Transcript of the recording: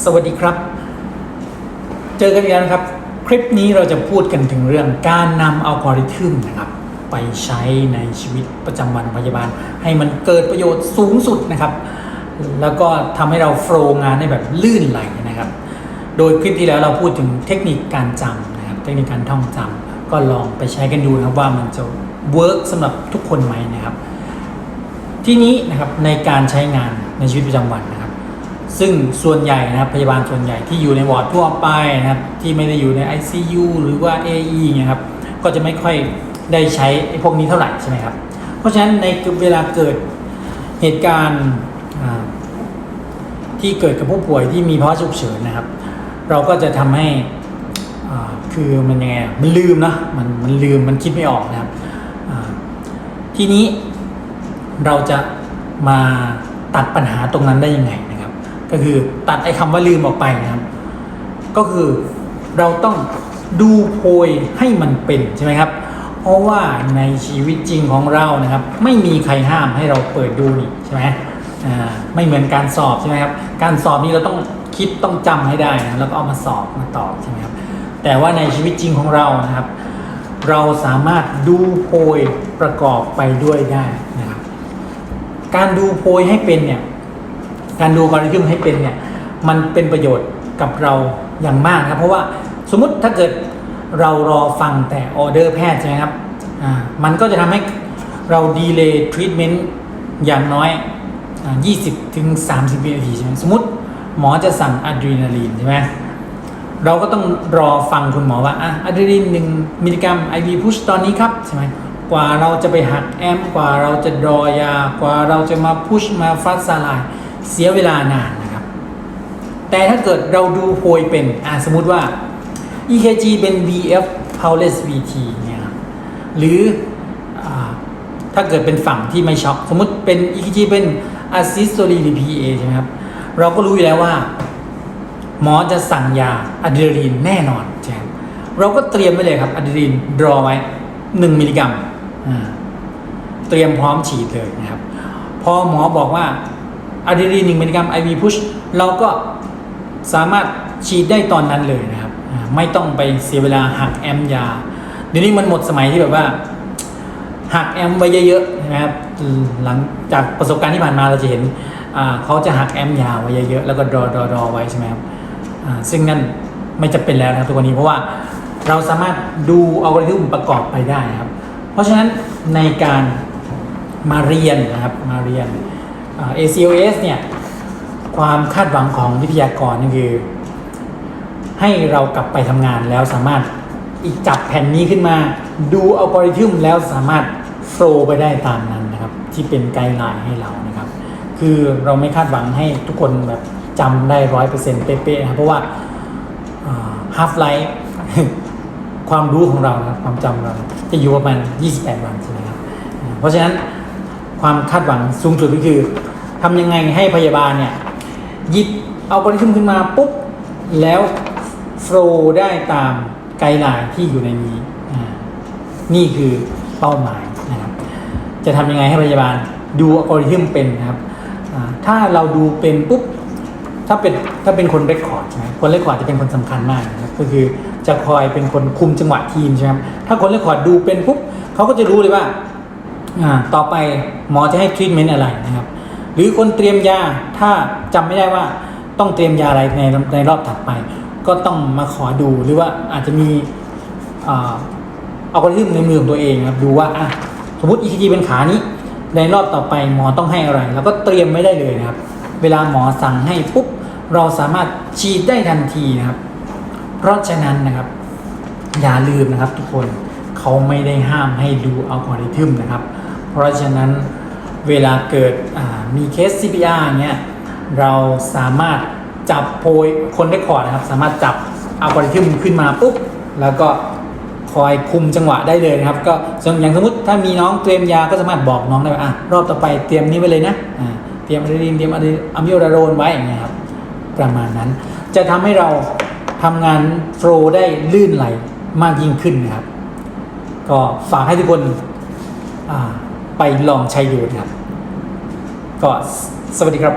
สวัสดีครับ เจอกันอีกแล้วนะครับ คลิปนี้เราจะพูดกันถึงเรื่องการนำอัลกอริทึมนะครับ ไปใช้ในชีวิตประจำวันพยาบาล ให้มันเกิดประโยชน์สูงสุดนะครับ แล้วก็ทำให้เราโฟล์งานได้แบบลื่นไหลนะครับ โดยคลิปที่แล้วเราพูดถึงเทคนิคการจำนะครับ เทคนิคการท่องจำก็ลองไปใช้กันดูนะครับว่ามันจะเวิร์กสำหรับทุกคนไหมนะครับ ที่นี้นะครับในการใช้งานในชีวิตประจำวันนะครับ ซึ่งส่วนใหญ่นะครับพยาบาลส่วนใหญ่ที่อยู่ในวอร์ดทั่วไปนะครับที่ไม่ได้อยู่ใน ICU หรือว่า AE เนี่ยครับก็จะไม่ค่อยได้ใช้พวกนี้เท่าไหร่ใช่ไหมครับ เพราะฉะนั้นในเวลาเกิดเหตุการณ์ที่เกิดกับผู้ป่วยที่มีภาวะฉุกเฉินนะครับ เราก็จะทำให้คือมันยังไงมันลืมนะมันมันลืมมันคิดไม่ออกนะครับทีนี้เราจะมาตัดปัญหาตรงนั้นได้ยังไง ก็คือตัดไอ้คำว่าลืมออกไปนะครับ ก็คือเราต้องดูโพยให้มันเป็นใช่ไหมครับ เพราะว่าในชีวิตจริงของเรานะครับ ไม่มีใครห้ามให้เราเปิดดูนี่ใช่ไหมอ่าไม่เหมือนการสอบใช่ไหมครับการสอบนี่เราต้องคิดต้องจำให้ได้นะแล้วก็เอามาสอบมาตอบใช่ไหมครับแต่ว่าในชีวิตจริงของเรานะครับ เราสามารถดูโพยประกอบไปด้วยได้นะครับ การดูโพยให้เป็นเนี่ย การดูกริทึมให้เป็นเนี่ยมันเป็นประโยชน์กับเราอย่างมากนะครับ เพราะว่าสมมติถ้าเกิดเรารอฟังแต่ออเดอร์แพทย์ใช่ไหมครับอ่ามันก็จะทำให้เราดีเลย์ทรีทเมนต์อย่างน้อยอ่า20 ถึง 30วินาทีใช่ไหมสมมติหมอจะสั่งอะดรีนาลีนใช่ไหมเราก็ต้องรอฟังคุณหมอว่าอะอะดรีนาลีนหนึ่งมิลลิกรัมไอวีพุชตอนนี้ครับใช่ไหมกว่าเราจะไปหักแอมกว่าเราจะดรอยากว่าเราจะมาพุชมาฟัดสลาย เสียเวลานานนะครับ แต่ถ้าเกิดเราดูโพยเป็นอะสมมุติว่า EKG เป็น VF Paulus VT เนี่ยหรืออถ้าเกิดเป็นฝั่งที่ไม่ช็อก สมมุติเป็น EKG เป็น Assistole PA ใช่ไหมครับ เราก็รู้อยู่แล้วว่า หมอจะสั่งยาอะดรีนาลีนแน่นอนใช่เราก็เตรียมไว้เลยครับอะดรีนาลีนรอไว้ 1 มิลลิกรัมเตรียมพร้อมฉีดเลยนะครับ พอหมอบอกว่า อะดรีนาลีน1มิลลิกรัม IV push เราก็สามารถฉีดได้ตอนนั้นเลยนะครับ ไม่ต้องไปเสียเวลาหักแอมยา เดี๋ยวนี้มันหมดสมัยที่แบบว่า หักแอมไว้เยอะๆนะครับหลังจากประสบการณ์ที่ผ่านมาเราจะเห็นเขาจะหักแอมยาวไว้เยอะๆแล้วก็รอรอรอไว้ใช่ไหมครับซึ่งนั่นไม่จะเป็นแล้วนะครับทุกวันนี้เพราะว่าเราสามารถดูอัลกอริทึมประกอบไปได้นะครับ เพราะฉะนั้นในการมาเรียนนะครับมาเรียน ACOS เนี่ยความคาดหวังของวิทยากรคือ ให้เรากลับไปทำงานแล้วสามารถอีกจับแผ่นนี้ขึ้นมาดูอัลกอริทึมแล้วสามารถโฟล์ไปได้ตามนั้นนะครับ ที่เป็นไกด์ไลน์ให้เรานะครับ คือเราไม่คาดหวังให้ทุกคนแบบจำได้ร้อยเปอร์เซ็นต์เป๊ะๆนะครับเพราะว่า half life ความรู้ของเรานะครับความจำเราจะอยู่ประมาณ 28 วันใช่ไหมครับเพราะฉะนั้นความคาดหวังสูงสุดก็คือ ทำยังไงให้พยาบาลเนี่ยหยิบเอากริทึมขึ้นมาปุ๊บ แล้วโฟลได้ตามไกด์ไลน์ที่อยู่ในนี้ นี่คือเป้าหมายนะครับ จะทำยังไงให้พยาบาลดูอัลกอริทึมเป็นนะครับ ถ้าเราดูเป็นปุ๊บ ถ้าเป็นถ้าเป็นคนเรคคอร์ดใช่ไหมคนเรคคอร์ดจะเป็นคนสำคัญมากนะครับก็คือจะคอยเป็นคนคุมจังหวะทีมใช่ไหมถ้าคนเรคคอร์ดดูเป็นปุ๊บเขาก็จะรู้เลยว่าต่อไปหมอจะให้ทรีทเมนต์อะไรนะครับ หรือคนเตรียมยาถ้าจำไม่ได้ว่าต้องเตรียมยาอะไรในในรอบถัดไป ก็ต้องมาขอดูหรือว่าอาจจะมีเอากริทึมในมือของตัวเองครับดูว่าอะสมมติ EKG เป็นขานี้ ในรอบต่อไปหมอต้องให้อะไร แล้วก็เตรียมไม่ได้เลยนะครับ เวลาหมอสั่งให้ปุ๊บเราสามารถฉีดได้ทันทีนะครับ เพราะฉะนั้นนะครับ อย่าลืมนะครับทุกคนเขาไม่ได้ห้ามให้ดูอัลกอริทึมนะครับ เพราะฉะนั้น เวลาเกิดมีเคส CPR เงี้ยเราสามารถจับโพยคนได้คอร์ดนะครับ สามารถจับอัลกอริทึมขึ้นมาปุ๊บ แล้วก็คอยคุมจังหวะได้เลยนะครับ ก็อย่างสมมติถ้ามีน้องเตรียมยาก็สามารถบอกน้องได้ว่าอะรอบต่อไปเตรียมนี้ไว้เลยนะอ่าเตรียมอะดรีนาลีนเตรียมอะมิโอดาโรนไว้อย่างเงี้ยครับประมาณนั้น จะทำให้เราทำงานโฟล์ได้ลื่นไหลมากยิ่งขึ้นนะครับ ก็ฝากให้ทุกคนอ่า ลองใช้ดูนะครับ ก็สวัสดีครับ